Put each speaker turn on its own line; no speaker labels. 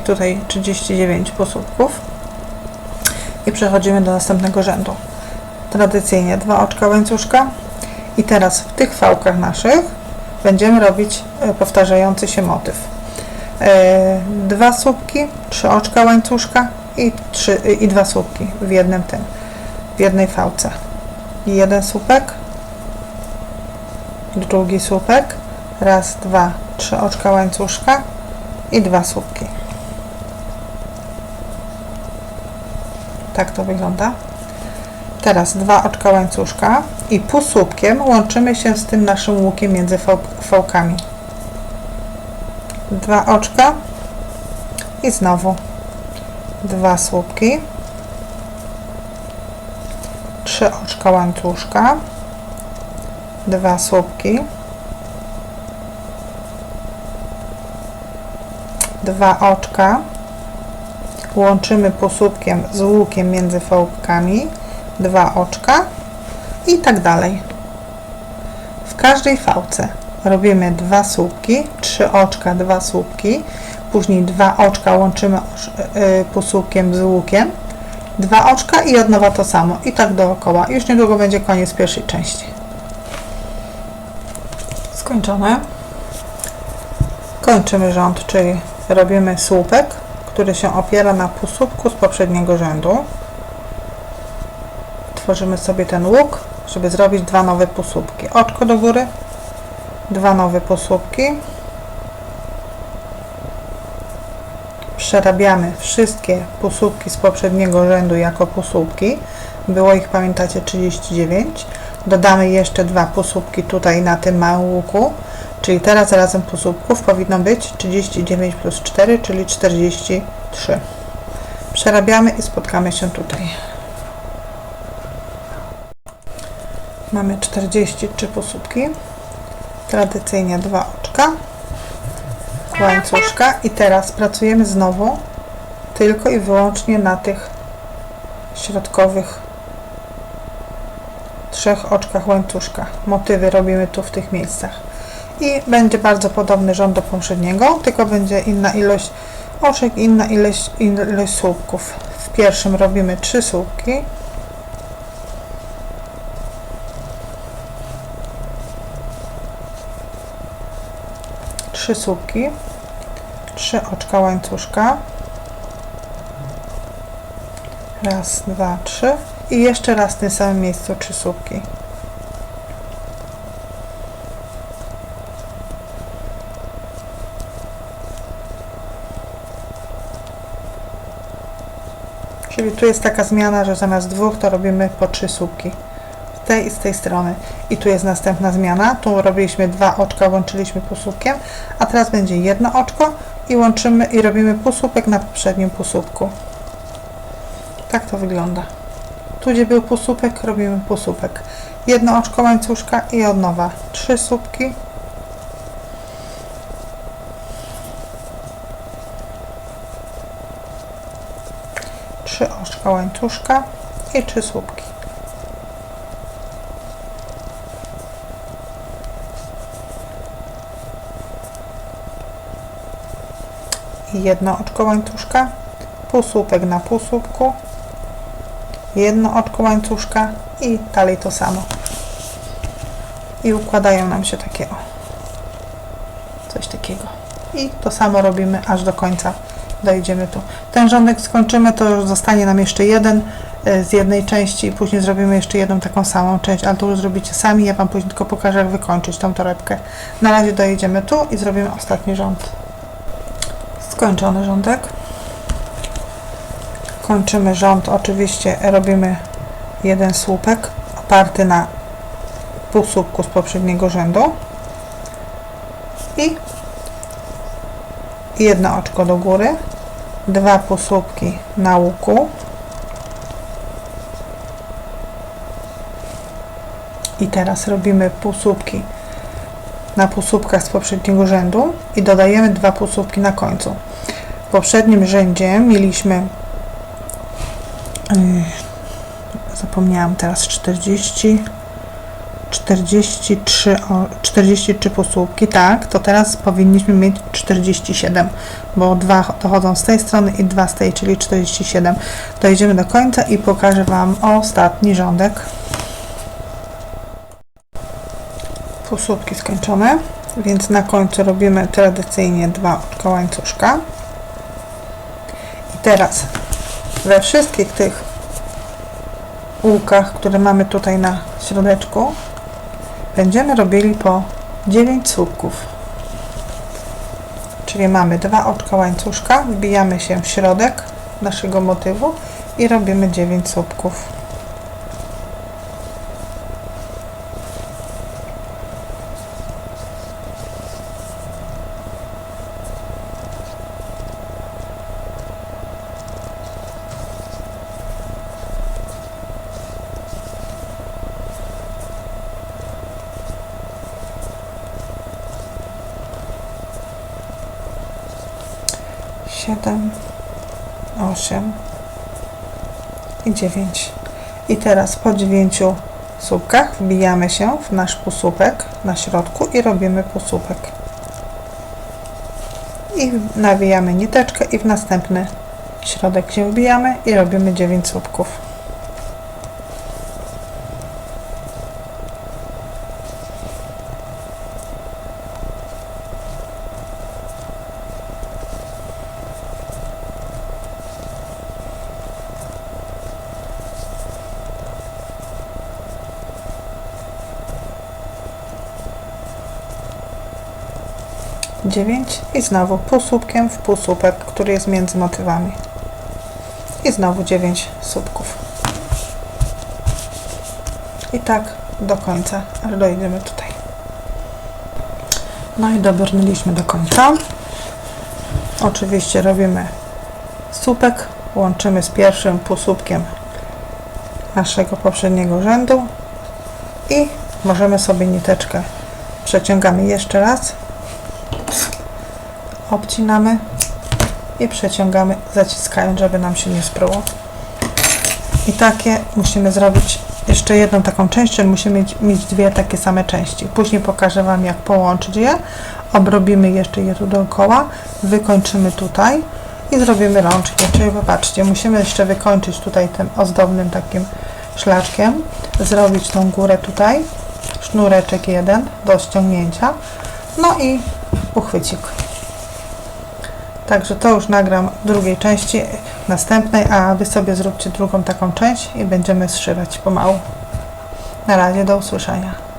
tutaj 39 posłupków i przechodzimy do następnego rzędu. Tradycyjnie dwa oczka łańcuszka i teraz w tych fałkach naszych będziemy robić e, powtarzający się motyw. E, Dwa słupki, trzy oczka łańcuszka i, trzy, i dwa słupki w jednym tym, w jednej fałce. I jeden słupek, drugi słupek, raz, dwa, trzy oczka łańcuszka i dwa słupki. Tak to wygląda. Teraz dwa oczka łańcuszka i półsłupkiem łączymy się z tym naszym łukiem między fał- fałkami. Dwa oczka i znowu dwa słupki, trzy oczka łańcuszka, dwa słupki, dwa oczka, łączymy półsłupkiem z łukiem między fałkami, dwa oczka i tak dalej. W każdej fałce robimy dwa słupki, trzy oczka, dwa słupki, później dwa oczka łączymy osz- y, półsłupkiem z łukiem, dwa oczka i od nowa to samo i tak dookoła. Już niedługo będzie koniec pierwszej części. Skończone. Kończymy rząd, czyli robimy słupek, który się opiera na półsłupku z poprzedniego rzędu. Tworzymy sobie ten łuk, żeby zrobić dwa nowe półsłupki. Oczko do góry, dwa nowe półsłupki. Przerabiamy wszystkie półsłupki z poprzedniego rzędu jako półsłupki. Było ich, pamiętacie, 39. Dodamy jeszcze dwa półsłupki tutaj na tym małym łuku. Czyli teraz razem półsłupków powinno być 39 plus 4, czyli 43. Przerabiamy i spotkamy się tutaj. Mamy 43 półsłupki. Tradycyjnie dwa oczka. Łańcuszka. I teraz pracujemy znowu tylko i wyłącznie na tych środkowych trzech oczkach łańcuszka. Motywy robimy tu w tych miejscach. I będzie bardzo podobny rząd do poprzedniego, tylko będzie inna ilość oczek, inna ilość, ilość słupków. W pierwszym robimy trzy słupki. Trzy słupki, trzy oczka łańcuszka. Raz, dwa, trzy. I jeszcze raz w tym samym miejscu trzy słupki. Czyli tu jest taka zmiana, że zamiast dwóch to robimy po trzy słupki. Z tej i z tej strony. I tu jest następna zmiana. Tu robiliśmy dwa oczka, łączyliśmy półsłupkiem, a teraz będzie jedno oczko i łączymy i robimy półsłupek na poprzednim półsłupku. Tak to wygląda. Tu gdzie był półsłupek, robimy półsłupek. Jedno oczko łańcuszka i od nowa. Trzy słupki. Trzy oczka łańcuszka i trzy słupki. I jedno oczko łańcuszka, półsłupek na półsłupku, jedno oczko łańcuszka i dalej to samo. I układają nam się takie o. Coś takiego. I to samo robimy aż do końca. Dojdziemy tu. Ten rządek skończymy, to zostanie nam jeszcze jeden e, z jednej części i później zrobimy jeszcze jedną taką samą część, ale to już zrobicie sami. Ja Wam później tylko pokażę, jak wykończyć tą torebkę. Na razie dojedziemy tu i zrobimy ostatni rząd. Skończony rządek. Kończymy rząd. Oczywiście robimy jeden słupek oparty na półsłupku z poprzedniego rzędu i jedno oczko do góry, dwa półsłupki na łuku i teraz robimy półsłupki na półsłupkach z poprzedniego rzędu i dodajemy dwa półsłupki na końcu. W poprzednim rzędzie mieliśmy zapomniałam teraz 40 43, o, 43 półsłupki, tak, to teraz powinniśmy mieć 47, bo dwa dochodzą z tej strony i dwa z tej, czyli 47. Dojdziemy do końca i pokażę Wam ostatni rządek. Półsłupki skończone, więc na końcu robimy tradycyjnie dwa łańcuszka. I teraz we wszystkich tych łukach, które mamy tutaj na środeczku, będziemy robili po 9 słupków. Czyli mamy dwa oczka łańcuszka, wbijamy się w środek naszego motywu i robimy 9 słupków. Siedem, osiem i dziewięć. I teraz po dziewięciu słupkach wbijamy się w nasz półsłupek na środku i robimy półsłupek. I nawijamy niteczkę i w następny środek się wbijamy i robimy 9 słupków. Dziewięć i znowu półsłupkiem w półsłupek, który jest między motywami. I znowu 9 słupków. I tak do końca, aż dojdziemy tutaj. No i dobrnęliśmy do końca. Oczywiście robimy słupek, łączymy z pierwszym półsłupkiem naszego poprzedniego rzędu i możemy sobie niteczkę przeciągamy jeszcze raz obcinamy i przeciągamy zaciskając, żeby nam się nie spruło. I takie musimy zrobić jeszcze jedną taką część, czyli musimy mieć, mieć dwie takie same części. Później pokażę Wam jak połączyć je. Obrobimy jeszcze je tu dookoła, wykończymy tutaj i zrobimy rączki. Czyli popatrzcie, musimy jeszcze wykończyć tutaj tym ozdobnym takim szlaczkiem, zrobić tą górę tutaj, sznureczek jeden do ściągnięcia, no i uchwycik. Także to już nagram w drugiej części następnej, a Wy sobie zróbcie drugą taką część i będziemy zszywać pomału. Na razie, do usłyszenia.